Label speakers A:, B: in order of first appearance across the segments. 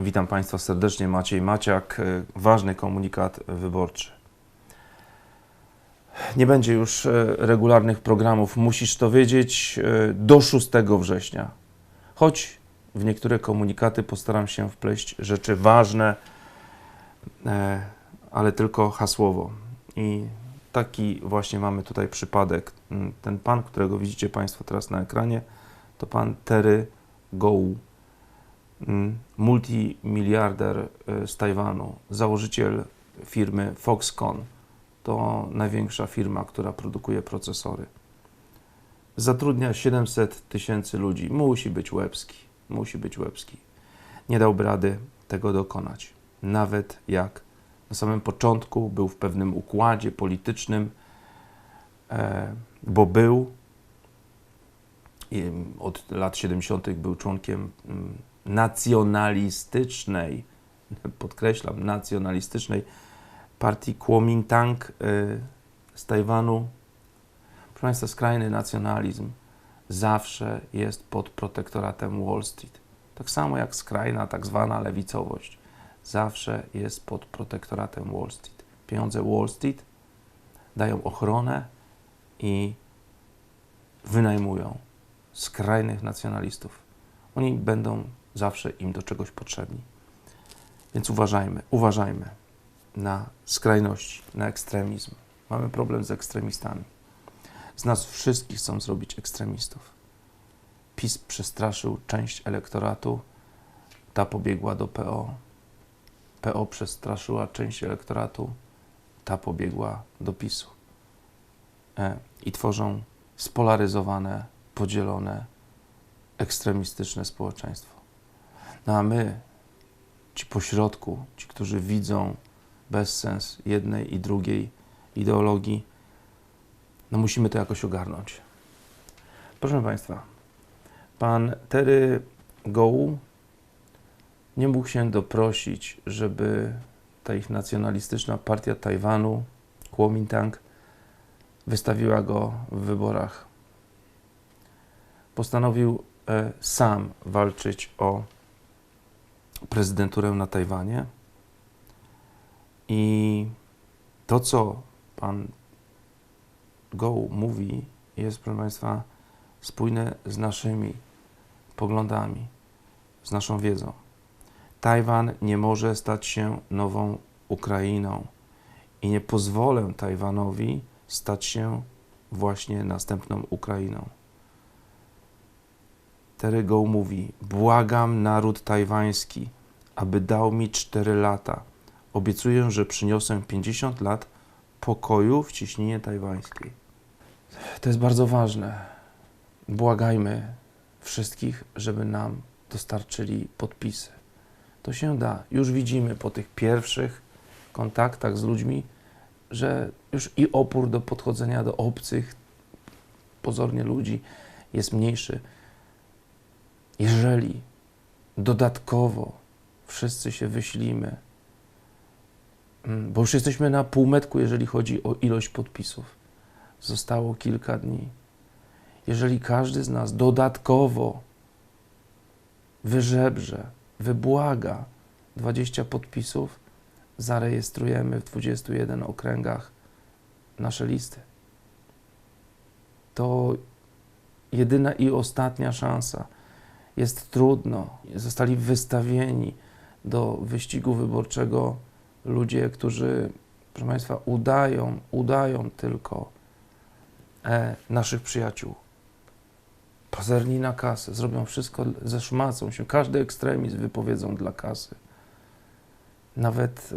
A: Witam Państwa serdecznie, Maciej Maciak. E, Ważny komunikat wyborczy. Nie będzie już e, regularnych programów, musisz to wiedzieć, e, do 6 września. Choć w niektóre komunikaty postaram się wpleść rzeczy ważne, ale tylko hasłowo. I taki właśnie mamy tutaj przypadek. Mm, Ten pan, którego widzicie Państwo teraz na ekranie, to pan Terry mm, multimiliarder y, z Tajwanu, założyciel firmy Foxconn. To największa firma, która produkuje procesory. Zatrudnia 700 tysięcy ludzi. Musi być łebski. Musi być łebski. Nie dałby rady tego dokonać. Nawet jak na samym początku był w pewnym układzie politycznym, e, bo był od lat 70. był członkiem mm, nacjonalistycznej, podkreślam, nacjonalistycznej partii Kuomintang y, z Tajwanu. Proszę Państwa, skrajny nacjonalizm zawsze jest pod protektoratem Wall Street. Tak samo jak skrajna tak zwana lewicowość zawsze jest pod protektoratem Wall Street. Pieniądze Wall Street dają ochronę i wynajmują skrajnych nacjonalistów. Oni będą zawsze im do czegoś potrzebni. Więc uważajmy, uważajmy na skrajności, na ekstremizm. Mamy problem z ekstremistami. Z nas wszystkich chcą zrobić ekstremistów. PiS przestraszył część elektoratu, ta pobiegła do PO. PO przestraszyła część elektoratu, ta pobiegła do PiSu. E, I tworzą spolaryzowane, podzielone, ekstremistyczne społeczeństwo. No a my, ci pośrodku, ci, którzy widzą bezsens jednej i drugiej ideologii, no musimy to jakoś ogarnąć. Proszę Państwa, pan Terry Gołu nie mógł się doprosić, żeby ta ich nacjonalistyczna partia Tajwanu, Kuomintang, wystawiła go w wyborach. Postanowił e, sam walczyć o prezydenturę na Tajwanie. I to, co pan Goł mówi, jest, proszę Państwa, spójne z naszymi poglądami, z naszą wiedzą. Tajwan nie może stać się nową Ukrainą i nie pozwolę Tajwanowi stać się właśnie następną Ukrainą. Terry Goł mówi: Błagam naród tajwański, aby dał mi 4 lata. Obiecuję, że przyniosę 50 lat pokoju w ciśnienie tajwańskiej. To jest bardzo ważne. Błagajmy wszystkich, żeby nam dostarczyli podpisy. To się da. Już widzimy po tych pierwszych kontaktach z ludźmi, że już i opór do podchodzenia do obcych, pozornie ludzi, jest mniejszy. Jeżeli dodatkowo wszyscy się wyślimy, mm, bo już jesteśmy na półmetku, jeżeli chodzi o ilość podpisów, zostało kilka dni. Jeżeli każdy z nas dodatkowo wyżebrze, wybłaga 20 podpisów, zarejestrujemy w 21 okręgach nasze listy. To jedyna i ostatnia szansa. Jest trudno. Zostali wystawieni do wyścigu wyborczego ludzie, którzy, proszę Państwa, udają, udają tylko e, naszych przyjaciół. Pazerni na kasę, zrobią wszystko, zeszmacą się. Każdy ekstremizm wypowiedzą dla kasy. Nawet,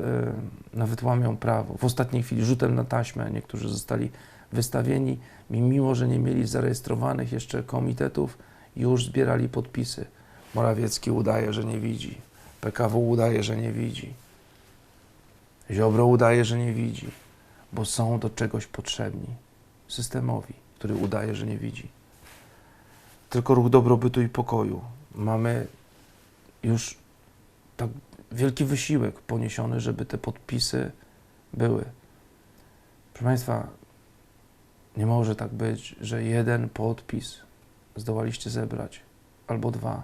A: e, nawet łamią prawo. W ostatniej chwili rzutem na taśmę niektórzy zostali wystawieni, mimo że nie mieli zarejestrowanych jeszcze komitetów, już zbierali podpisy. Morawiecki udaje, że nie widzi. PKW udaje, że nie widzi. Ziobro udaje, że nie widzi, bo są do czegoś potrzebni systemowi, który udaje, że nie widzi. Tylko ruch dobrobytu i pokoju. Mamy już tak wielki wysiłek poniesiony, żeby te podpisy były. Proszę Państwa, nie może tak być, że jeden podpis zdołaliście zebrać, albo dwa.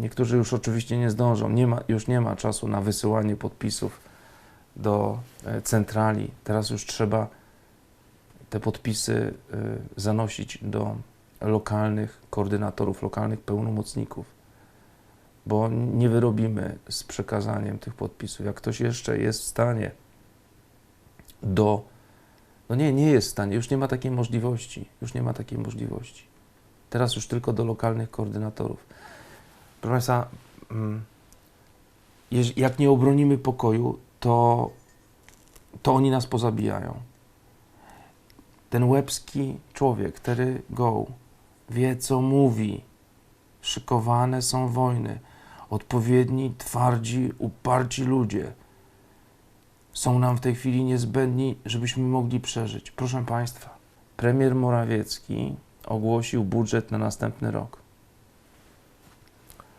A: Niektórzy już oczywiście nie zdążą, nie ma, już nie ma czasu na wysyłanie podpisów do e, centrali. Teraz już trzeba te podpisy e, zanosić do lokalnych koordynatorów, lokalnych pełnomocników, bo nie wyrobimy z przekazaniem tych podpisów. Jak ktoś jeszcze jest w stanie do. No nie, nie jest w stanie, już nie ma takiej możliwości. Już nie ma takiej możliwości. Teraz już tylko do lokalnych koordynatorów. Proszę Państwa, mm, jak nie obronimy pokoju, to, to oni nas pozabijają. Ten łebski człowiek, Terry Go, wie co mówi. Szykowane są wojny. Odpowiedni, twardzi, uparci ludzie są nam w tej chwili niezbędni, żebyśmy mogli przeżyć. Proszę Państwa, premier Morawiecki ogłosił budżet na następny rok.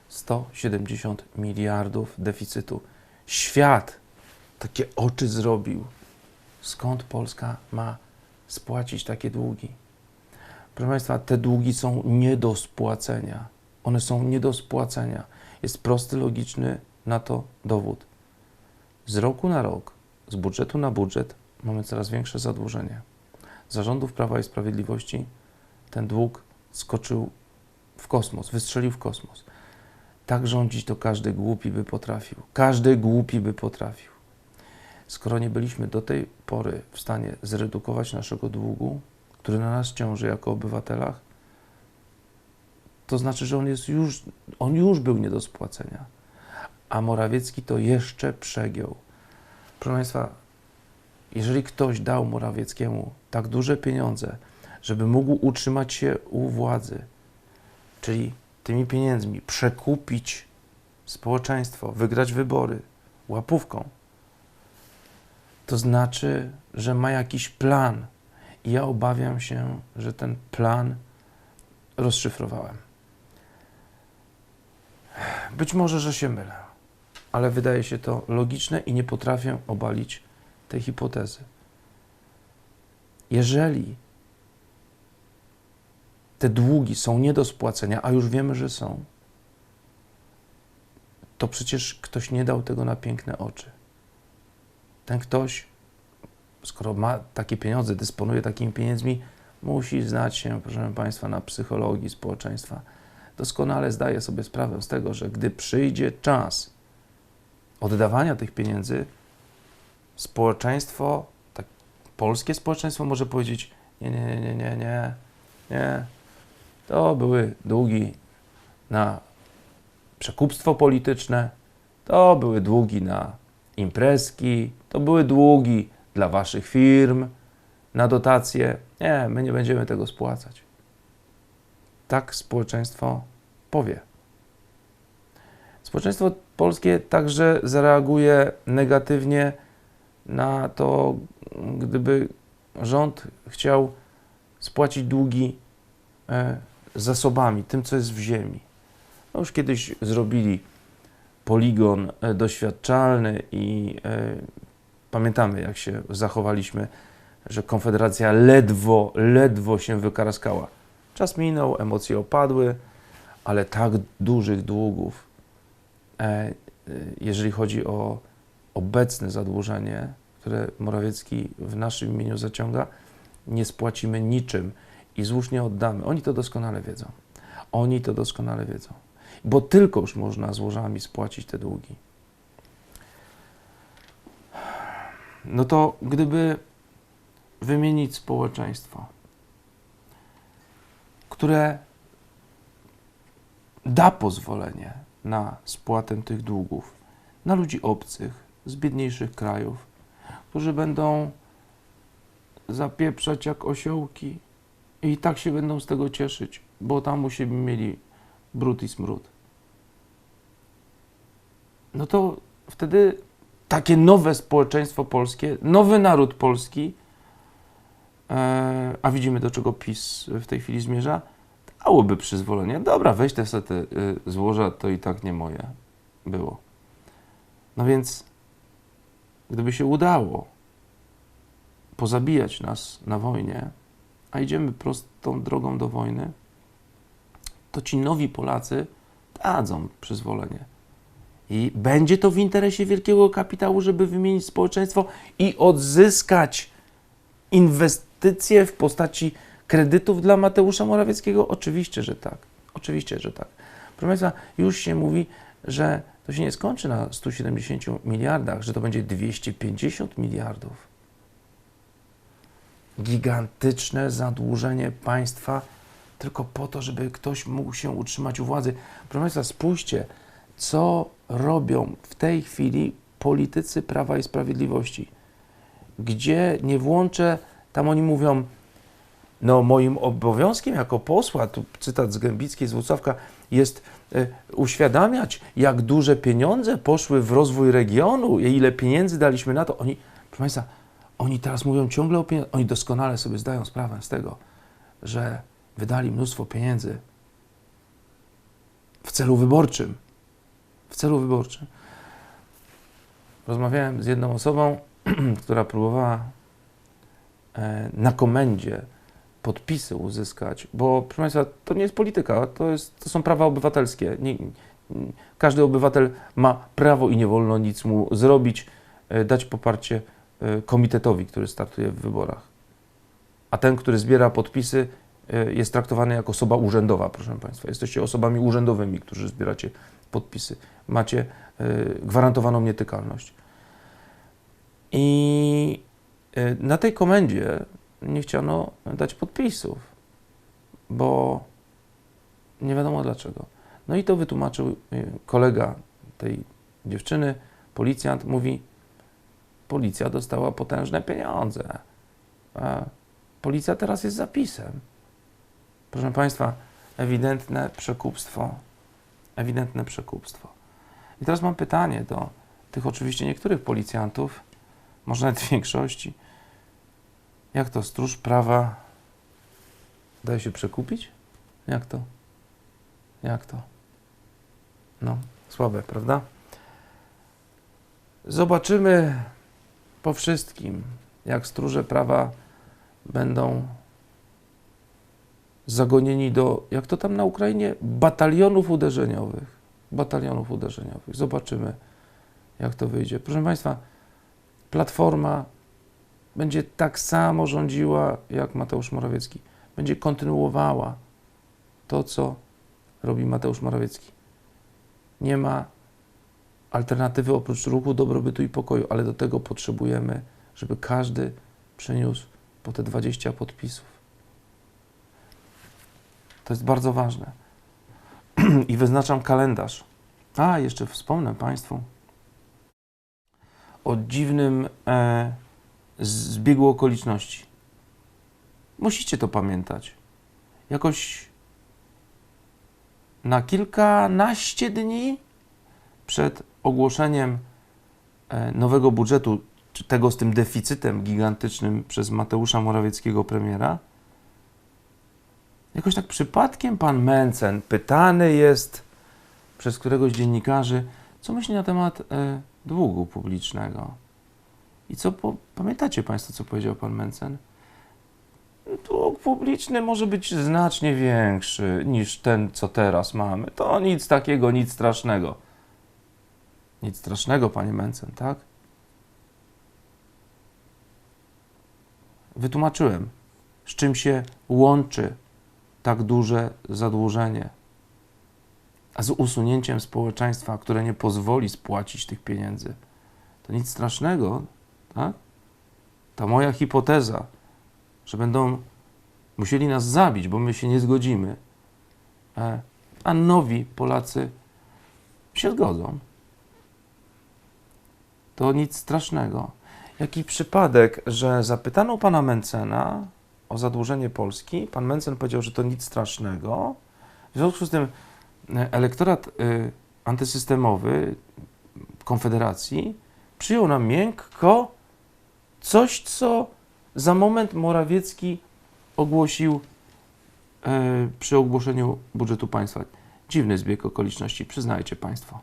A: 170 miliardów deficytu. Świat takie oczy zrobił. Skąd Polska ma spłacić takie długi? Proszę Państwa, te długi są nie do spłacenia. One są nie do spłacenia. Jest prosty, logiczny na to dowód. Z roku na rok, z budżetu na budżet mamy coraz większe zadłużenie. Za rządów Prawa i Sprawiedliwości ten dług skoczył w kosmos, wystrzelił w kosmos. Tak rządzić to każdy głupi by potrafił. Każdy głupi by potrafił. Skoro nie byliśmy do tej pory w stanie zredukować naszego długu, który na nas ciąży jako obywatelach, to znaczy, że on jest już, on już był nie do spłacenia. A Morawiecki to jeszcze przegiął. Proszę Państwa, jeżeli ktoś dał Morawieckiemu tak duże pieniądze, żeby mógł utrzymać się u władzy, czyli tymi pieniędzmi przekupić społeczeństwo, wygrać wybory łapówką, to znaczy, że ma jakiś plan. I ja obawiam się, że ten plan rozszyfrowałem. Być może, że się mylę, ale wydaje się to logiczne i nie potrafię obalić tej hipotezy. Jeżeli te długi są nie do spłacenia, a już wiemy, że są, to przecież ktoś nie dał tego na piękne oczy. Ten ktoś, skoro ma takie pieniądze, dysponuje takimi pieniędzmi, musi znać się, proszę Państwa, na psychologii społeczeństwa. Doskonale zdaje sobie sprawę z tego, że gdy przyjdzie czas oddawania tych pieniędzy, społeczeństwo, tak, polskie społeczeństwo może powiedzieć: Nie, nie, nie, nie, nie, nie. To były długi na przekupstwo polityczne, to były długi na imprezki, to były długi dla waszych firm, na dotacje. Nie, my nie będziemy tego spłacać. Tak społeczeństwo powie. Społeczeństwo polskie także zareaguje negatywnie na to, gdyby rząd chciał spłacić długi e, zasobami, tym, co jest w ziemi. No już kiedyś zrobili poligon e, doświadczalny i e, pamiętamy, jak się zachowaliśmy, że Konfederacja ledwo, ledwo się wykaraskała. Czas minął, emocje opadły, ale tak dużych długów, jeżeli chodzi o obecne zadłużenie, które Morawiecki w naszym imieniu zaciąga, nie spłacimy niczym i słusznie oddamy. Oni to doskonale wiedzą. Oni to doskonale wiedzą. Bo tylko już można złożami spłacić te długi. No to gdyby wymienić społeczeństwo, które da pozwolenie na spłatę tych długów, na ludzi obcych, z biedniejszych krajów, którzy będą zapieprzać jak osiołki i tak się będą z tego cieszyć, bo tam u siebie mieli brud i smród. No to wtedy takie nowe społeczeństwo polskie, nowy naród polski, e, a widzimy do czego PiS w tej chwili zmierza, dałoby przyzwolenie. Dobra, weź te, te y, złoża, to i tak nie moje było. No więc, gdyby się udało pozabijać nas na wojnie, a idziemy prostą drogą do wojny, to ci nowi Polacy dadzą przyzwolenie. I będzie to w interesie wielkiego kapitału, żeby wymienić społeczeństwo i odzyskać inwestycje w postaci kredytów dla Mateusza Morawieckiego? Oczywiście, że tak. Oczywiście, że tak. Proszę Państwa, już się mówi, że to się nie skończy na 170 miliardach, że to będzie 250 miliardów. Gigantyczne zadłużenie państwa tylko po to, żeby ktoś mógł się utrzymać u władzy. Proszę Państwa, spójrzcie, co robią w tej chwili politycy Prawa i Sprawiedliwości. Gdzie nie włączę, tam oni mówią, no moim obowiązkiem jako posła, tu cytat z Gębickiej, z Włocławka, jest e, uświadamiać, jak duże pieniądze poszły w rozwój regionu, ile pieniędzy daliśmy na to. Oni, proszę Państwa, oni teraz mówią ciągle o pieniądzach, oni doskonale sobie zdają sprawę z tego, że wydali mnóstwo pieniędzy w celu wyborczym. W celu wyborczym. Rozmawiałem z jedną osobą, która próbowała e, na komendzie podpisy uzyskać, bo proszę Państwa, to nie jest polityka, to, jest, to są prawa obywatelskie. Nie, każdy obywatel ma prawo i nie wolno nic mu zrobić, e, dać poparcie e, komitetowi, który startuje w wyborach. A ten, który zbiera podpisy, e, jest traktowany jako osoba urzędowa, proszę Państwa. Jesteście osobami urzędowymi, którzy zbieracie podpisy. Macie gwarantowaną nietykalność. I na tej komendzie nie chciano dać podpisów, bo nie wiadomo dlaczego. No i to wytłumaczył y, kolega tej dziewczyny, policjant, mówi, policja dostała potężne pieniądze. A policja teraz jest zapisem. Proszę Państwa, ewidentne przekupstwo. Ewidentne przekupstwo. I teraz mam pytanie do tych oczywiście niektórych policjantów, może nawet większości. Jak to stróż prawa daje się przekupić? Jak to? Jak to? No, słabe, prawda? Zobaczymy po wszystkim, jak stróże prawa będą zagonieni do, jak to tam na Ukrainie, batalionów uderzeniowych. Batalionów uderzeniowych. Zobaczymy, jak to wyjdzie. Proszę Państwa, Platforma będzie tak samo rządziła jak Mateusz Morawiecki. Będzie kontynuowała to, co robi Mateusz Morawiecki. Nie ma alternatywy oprócz ruchu dobrobytu i pokoju, ale do tego potrzebujemy, żeby każdy przyniósł po te 20 podpisów. To jest bardzo ważne. I wyznaczam kalendarz. A, jeszcze wspomnę Państwu o dziwnym e, zbiegu okoliczności. Musicie to pamiętać. Jakoś na kilkanaście dni przed ogłoszeniem e, nowego budżetu, czy tego z tym deficytem gigantycznym przez Mateusza Morawieckiego premiera, jakoś tak przypadkiem pan Mencen pytany jest przez któregoś dziennikarzy, co myśli na temat e, długu publicznego. I co po, pamiętacie Państwo, co powiedział pan Mencen? Dług publiczny może być znacznie większy niż ten, co teraz mamy. To nic takiego, nic strasznego. Nic strasznego, panie Mencen, tak? Wytłumaczyłem, z czym się łączy tak duże zadłużenie, a z usunięciem społeczeństwa, które nie pozwoli spłacić tych pieniędzy. To nic strasznego, tak? Ta moja hipoteza, że będą musieli nas zabić, bo my się nie zgodzimy, e, a nowi Polacy się zgodzą. To nic strasznego. Jaki przypadek, że zapytano pana Mencena o zadłużenie Polski, pan Mencen powiedział, że to nic strasznego. W związku z tym e, elektorat y, antysystemowy Konfederacji przyjął na miękko Coś, co za moment Morawiecki ogłosił e, przy ogłoszeniu budżetu państwa. Dziwny zbieg okoliczności, przyznajcie Państwo.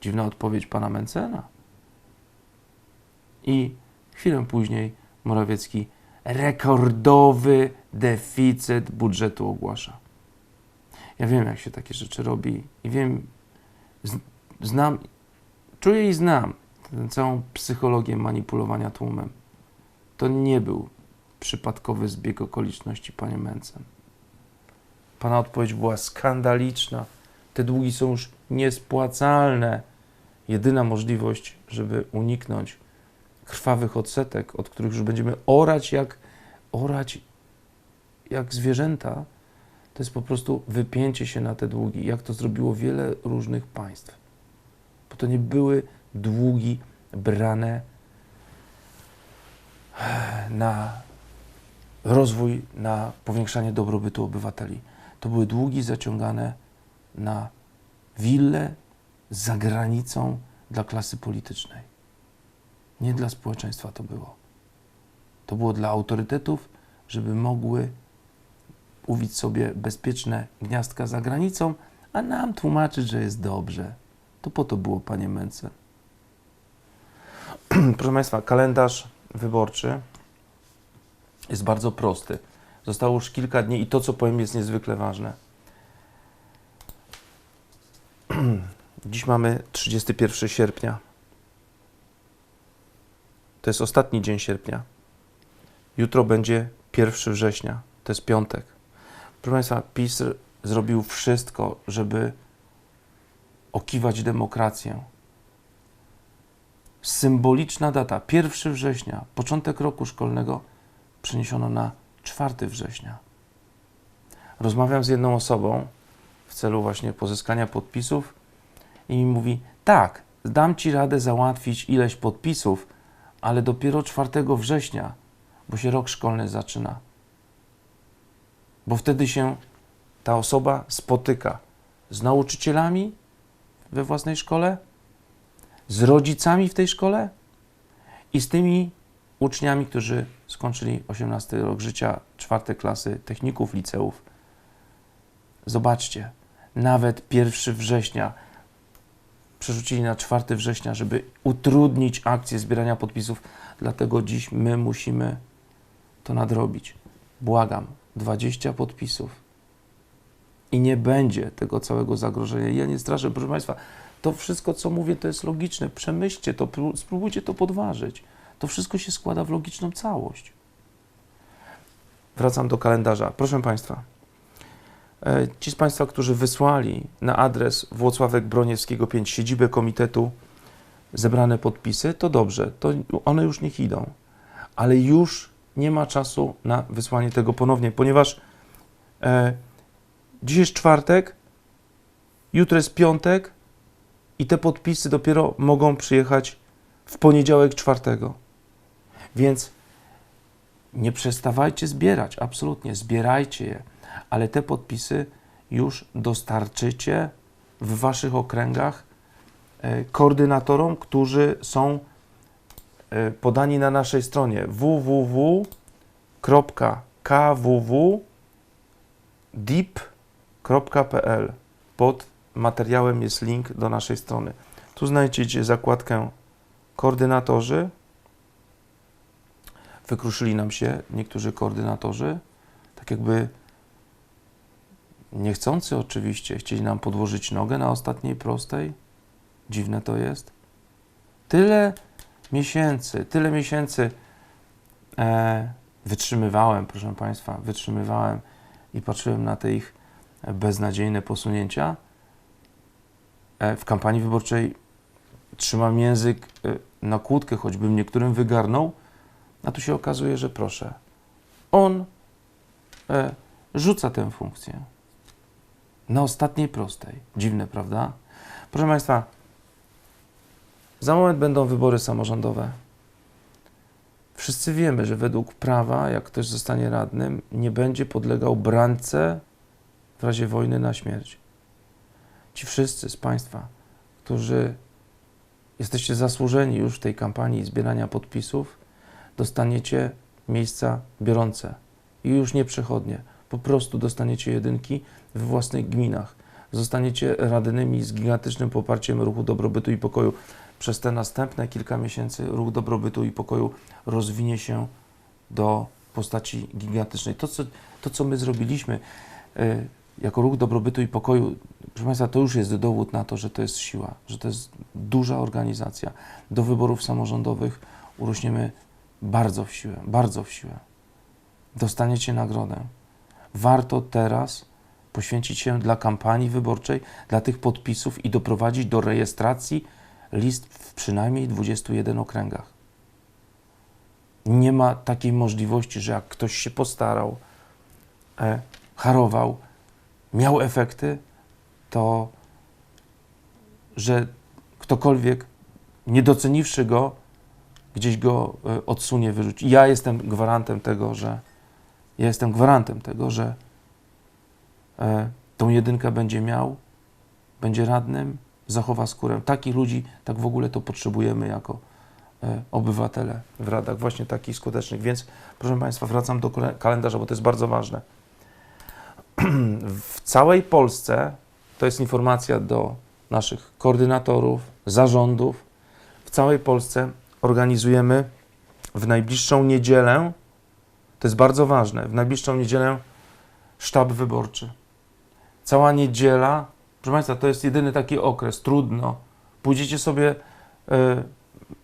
A: Dziwna odpowiedź pana Mencena. I chwilę później Morawiecki rekordowy deficyt budżetu ogłasza. Ja wiem, jak się takie rzeczy robi i wiem, znam, czuję i znam całą psychologię manipulowania tłumem. To nie był przypadkowy zbieg okoliczności, panie Mencen. Pana odpowiedź była skandaliczna. Te długi są już niespłacalne. Jedyna możliwość, żeby uniknąć krwawych odsetek, od których już będziemy orać jak, orać jak zwierzęta, to jest po prostu wypięcie się na te długi, jak to zrobiło wiele różnych państw. Bo to nie były długi brane na rozwój, na powiększanie dobrobytu obywateli. To były długi zaciągane na wille za granicą dla klasy politycznej. Nie dla społeczeństwa to było. To było dla autorytetów, żeby mogły uwić sobie bezpieczne gniazdka za granicą, a nam tłumaczyć, że jest dobrze. To po to było, panie Mencen. Proszę Państwa, kalendarz wyborczy jest bardzo prosty. Zostało już kilka dni i to, co powiem, jest niezwykle ważne. Dziś mamy 31 sierpnia. To jest ostatni dzień sierpnia. Jutro będzie 1 września. To jest piątek. Proszę Państwa, PiS zrobił wszystko, żeby okiwać demokrację. Symboliczna data, 1 września, początek roku szkolnego, przeniesiono na 4 września. Rozmawiam z jedną osobą w celu właśnie pozyskania podpisów i mi mówi: Tak, dam ci radę załatwić ileś podpisów, ale dopiero 4 września, bo się rok szkolny zaczyna. Bo wtedy się ta osoba spotyka z nauczycielami we własnej szkole, z rodzicami w tej szkole i z tymi uczniami, którzy skończyli 18 rok życia, czwarte klasy techników, liceów. Zobaczcie, nawet 1 września przerzucili na 4 września, żeby utrudnić akcję zbierania podpisów. Dlatego dziś my musimy to nadrobić. Błagam, 20 podpisów. I nie będzie tego całego zagrożenia. Ja nie straszę, proszę Państwa, to wszystko, co mówię, to jest logiczne. Przemyślcie to, pró- spróbujcie to podważyć. To wszystko się składa w logiczną całość. Wracam do kalendarza. Proszę Państwa, e, ci z Państwa, którzy wysłali na adres Włocławek Broniewskiego 5 siedzibę komitetu zebrane podpisy, to dobrze, to one już niech idą. Ale już nie ma czasu na wysłanie tego ponownie, ponieważ e, dziś jest czwartek, jutro jest piątek i te podpisy dopiero mogą przyjechać w poniedziałek czwartego. Więc nie przestawajcie zbierać, absolutnie, zbierajcie je, ale te podpisy już dostarczycie w waszych okręgach e, koordynatorom, którzy są e, podani na naszej stronie www.kwww.dip.pl. Pod materiałem jest link do naszej strony. Tu znajdziecie zakładkę koordynatorzy. Wykruszyli nam się niektórzy koordynatorzy, tak jakby niechcący oczywiście, chcieli nam podłożyć nogę na ostatniej prostej. Dziwne to jest. Tyle miesięcy, tyle miesięcy e, wytrzymywałem, proszę Państwa, wytrzymywałem i patrzyłem na te ich beznadziejne posunięcia. E, w kampanii wyborczej trzymam język e, na kłódkę, choćbym niektórym wygarnął, a tu się okazuje, że proszę, on e, rzuca tę funkcję na ostatniej prostej. Dziwne, prawda? Proszę Państwa, za moment będą wybory samorządowe. Wszyscy wiemy, że według prawa, jak ktoś zostanie radnym, nie będzie podlegał brance w razie wojny na śmierć. Ci wszyscy z Państwa, którzy jesteście zasłużeni już w tej kampanii zbierania podpisów, dostaniecie miejsca biorące i już nie przechodnie. Po prostu dostaniecie jedynki we własnych gminach. Zostaniecie radnymi z gigantycznym poparciem ruchu dobrobytu i pokoju. Przez te następne kilka miesięcy ruch dobrobytu i pokoju rozwinie się do postaci gigantycznej. To, co, to, co my zrobiliśmy, y, jako ruch dobrobytu i pokoju, proszę Państwa, to już jest dowód na to, że to jest siła, że to jest duża organizacja. Do wyborów samorządowych urośniemy bardzo w siłę, bardzo w siłę. Dostaniecie nagrodę. Warto teraz poświęcić się dla kampanii wyborczej, dla tych podpisów i doprowadzić do rejestracji list w przynajmniej 21 okręgach. Nie ma takiej możliwości, że jak ktoś się postarał, e, harował, miał efekty, to że ktokolwiek, nie doceniwszy go, gdzieś go e, odsunie, wyrzuci. Ja jestem gwarantem tego, że ja jestem gwarantem tego, że e, tą jedynkę będzie miał, będzie radnym, zachowa skórę. Takich ludzi, tak w ogóle to potrzebujemy jako e, obywatele w radach, właśnie takich skutecznych. Więc, proszę Państwa, wracam do kalendarza, bo to jest bardzo ważne. W całej Polsce, to jest informacja do naszych koordynatorów, zarządów, w całej Polsce organizujemy w najbliższą niedzielę, to jest bardzo ważne, w najbliższą niedzielę sztab wyborczy. Cała niedziela, proszę Państwa, to jest jedyny taki okres, trudno. Pójdziecie sobie e,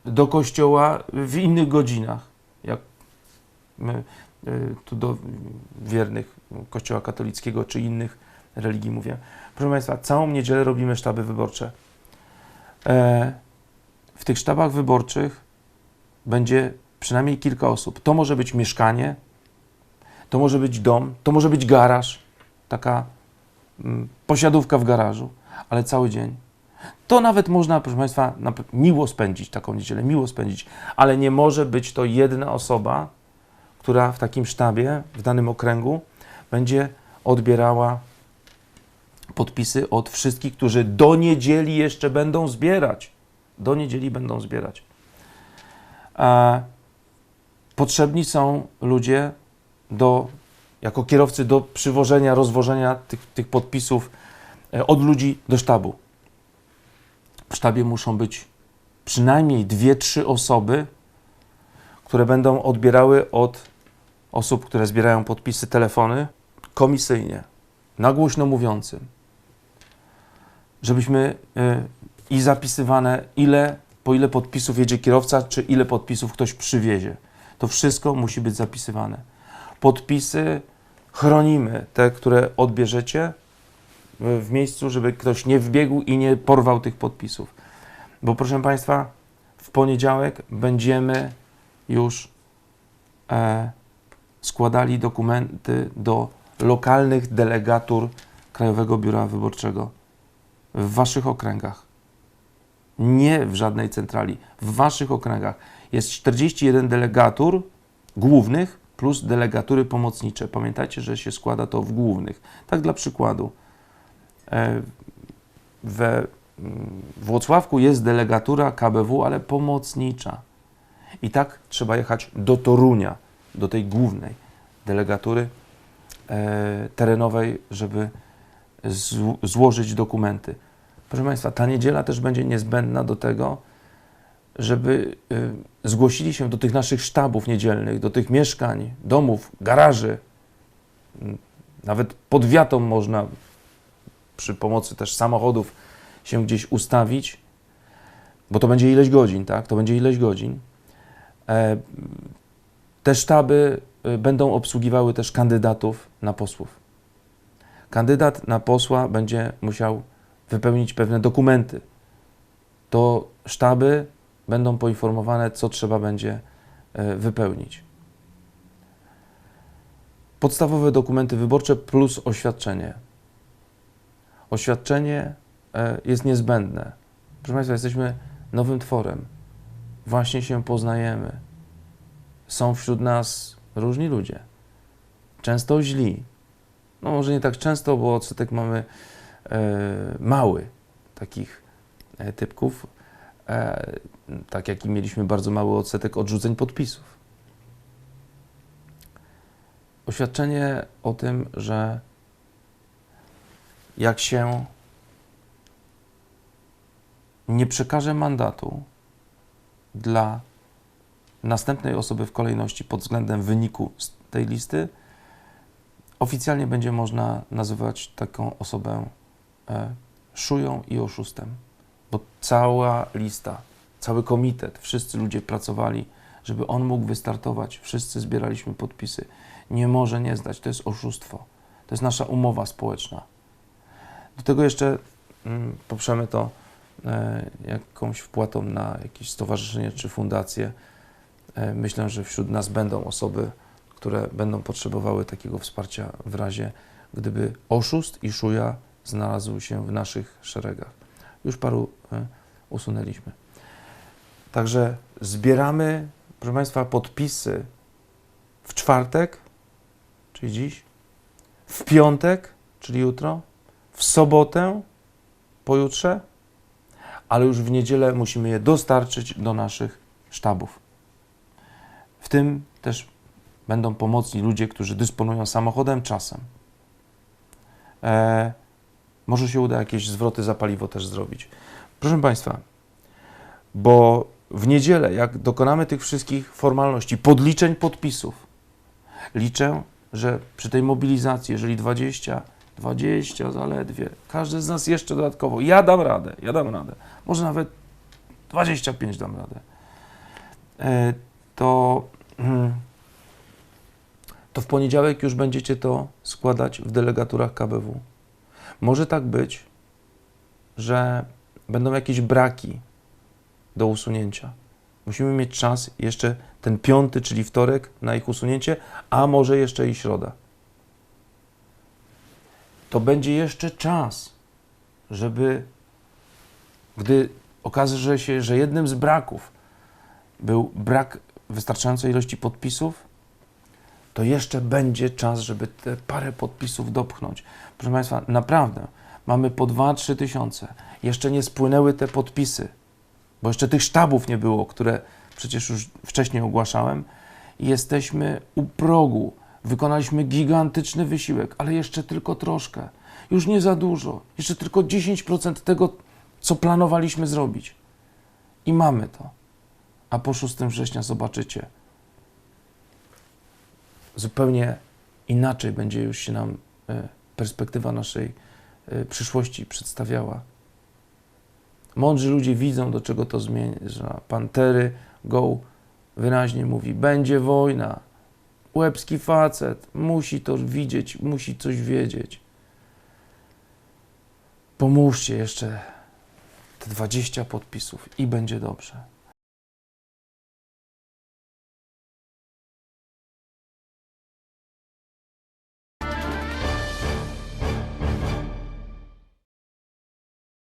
A: do kościoła w innych godzinach, jak tu do wiernych kościoła katolickiego czy innych religii mówię. Proszę Państwa, całą niedzielę robimy sztaby wyborcze. E, w tych sztabach wyborczych będzie przynajmniej kilka osób. To może być mieszkanie, to może być dom, to może być garaż, taka mm, posiadówka w garażu, ale cały dzień. To nawet można, proszę Państwa, miło spędzić taką niedzielę, miło spędzić, ale nie może być to jedna osoba, która w takim sztabie, w danym okręgu będzie odbierała podpisy od wszystkich, którzy do niedzieli jeszcze będą zbierać. Do niedzieli będą zbierać. Potrzebni są ludzie do, jako kierowcy do przywożenia, rozwożenia tych, tych podpisów e, od ludzi do sztabu. W sztabie muszą być przynajmniej dwie, trzy osoby, które będą odbierały od osób, które zbierają podpisy, telefony komisyjnie, na głośno mówiącym, żebyśmy y, i zapisywane, ile, po ile podpisów jedzie kierowca, czy ile podpisów ktoś przywiezie. To wszystko musi być zapisywane. Podpisy chronimy, te, które odbierzecie w, w miejscu, żeby ktoś nie wbiegł i nie porwał tych podpisów. Bo proszę Państwa, w poniedziałek będziemy już e, składali dokumenty do lokalnych delegatur Krajowego Biura Wyborczego w Waszych okręgach. Nie w żadnej centrali, w Waszych okręgach. Jest 41 delegatur głównych plus delegatury pomocnicze. Pamiętajcie, że się składa to w głównych. Tak dla przykładu. E, We Włocławku jest delegatura KBW, ale pomocnicza. I tak trzeba jechać do Torunia, do tej głównej delegatury e, terenowej, żeby zł- złożyć dokumenty. Proszę Państwa, ta niedziela też będzie niezbędna do tego, żeby y, zgłosili się do tych naszych sztabów niedzielnych, do tych mieszkań, domów, garaży. Nawet pod wiatą można przy pomocy też samochodów się gdzieś ustawić, bo to będzie ileś godzin, tak? To będzie ileś godzin. E, te sztaby y, będą obsługiwały też kandydatów na posłów. Kandydat na posła będzie musiał wypełnić pewne dokumenty. To sztaby będą poinformowane, co trzeba będzie e, wypełnić. Podstawowe dokumenty wyborcze plus oświadczenie. Oświadczenie e, jest niezbędne. Proszę Państwa, jesteśmy nowym tworem. Właśnie się poznajemy. Są wśród nas różni ludzie. Często źli. No może nie tak często, bo odsetek mamy e, mały takich e, typków, e, tak jak i mieliśmy bardzo mały odsetek odrzuceń podpisów. Oświadczenie o tym, że jak się nie przekaże mandatu dla następnej osoby w kolejności pod względem wyniku z tej listy, oficjalnie będzie można nazywać taką osobę e, szują i oszustem, bo cała lista, cały komitet, wszyscy ludzie pracowali, żeby on mógł wystartować. Wszyscy zbieraliśmy podpisy. Nie może nie zdać, to jest oszustwo. To jest nasza umowa społeczna. Do tego jeszcze mm, poprzemy to e, jakąś wpłatą na jakieś stowarzyszenie czy fundację. E, myślę, że wśród nas będą osoby, które będą potrzebowały takiego wsparcia w razie, gdyby oszust i szuja znalazł się w naszych szeregach. Już paru e, usunęliśmy. Także zbieramy, proszę Państwa, podpisy w czwartek, czyli dziś, w piątek, czyli jutro, w sobotę, pojutrze, ale już w niedzielę musimy je dostarczyć do naszych sztabów. Tym też będą pomocni ludzie, którzy dysponują samochodem, czasem. E, może się uda jakieś zwroty za paliwo też zrobić. Proszę Państwa, bo w niedzielę, jak dokonamy tych wszystkich formalności, podliczeń podpisów, liczę, że przy tej mobilizacji, jeżeli 20, 20 zaledwie, każdy z nas jeszcze dodatkowo, ja dam radę, ja dam radę, może nawet 25 dam radę, e, to, to w poniedziałek już będziecie to składać w delegaturach KBW. Może tak być, że będą jakieś braki do usunięcia. Musimy mieć czas jeszcze ten piąty, czyli wtorek, na ich usunięcie, a może jeszcze i środa. To będzie jeszcze czas, żeby, gdy okaże się, że jednym z braków był brak wystarczającej ilości podpisów, to jeszcze będzie czas, żeby te parę podpisów dopchnąć. Proszę Państwa, naprawdę, mamy po 2-3 tysiące. Jeszcze nie spłynęły te podpisy, bo jeszcze tych sztabów nie było, które przecież już wcześniej ogłaszałem. Jesteśmy u progu. Wykonaliśmy gigantyczny wysiłek, ale jeszcze tylko troszkę. Już nie za dużo. Jeszcze tylko 10% tego, co planowaliśmy zrobić. I mamy to. A po 6 września zobaczycie, zupełnie inaczej będzie już się nam e, perspektywa naszej e, przyszłości przedstawiała. Mądrzy ludzie widzą, do czego to zmierza. Pan Terry Go wyraźnie mówi: będzie wojna. Łebski facet musi to widzieć, musi coś wiedzieć. Pomóżcie jeszcze te 20 podpisów i będzie dobrze.